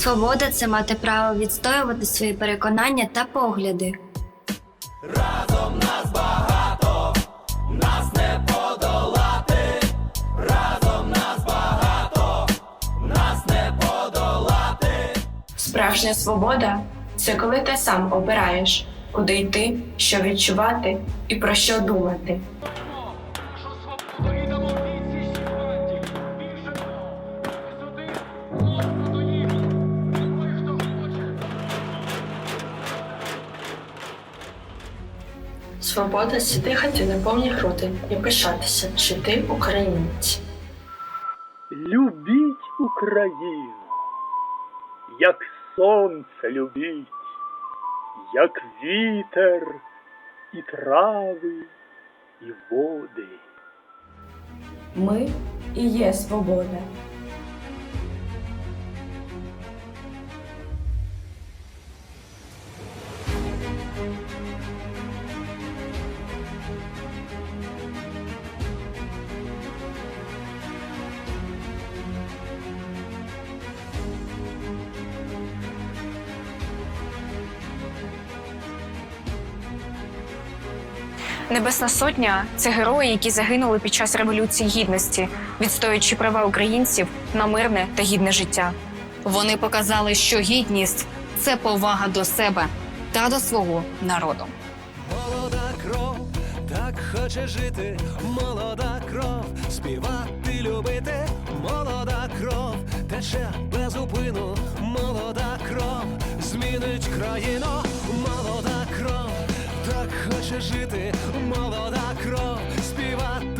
Свобода це мати право відстоювати свої переконання та погляди. Разом нас багато, нас не подолати, разом нас багато, нас не подолати. Справжня свобода це коли ти сам обираєш, куди йти, що відчувати і про що думати. Свобода дихати на повні груди і пишатися, що ти українець. Любіть Україну, як сонце любіть, як вітер і трави, і води. Ми і є свобода. Небесна Сотня це герої, які загинули під час революції гідності, відстоюючи права українців на мирне та гідне життя. Вони показали, що гідність це повага до себе та до свого народу. Молода кров, так хоче жити, молода кров, співати, любити, молода кров, тече без упину, молода кров, змінить країну, хоче жити, молода кров співати.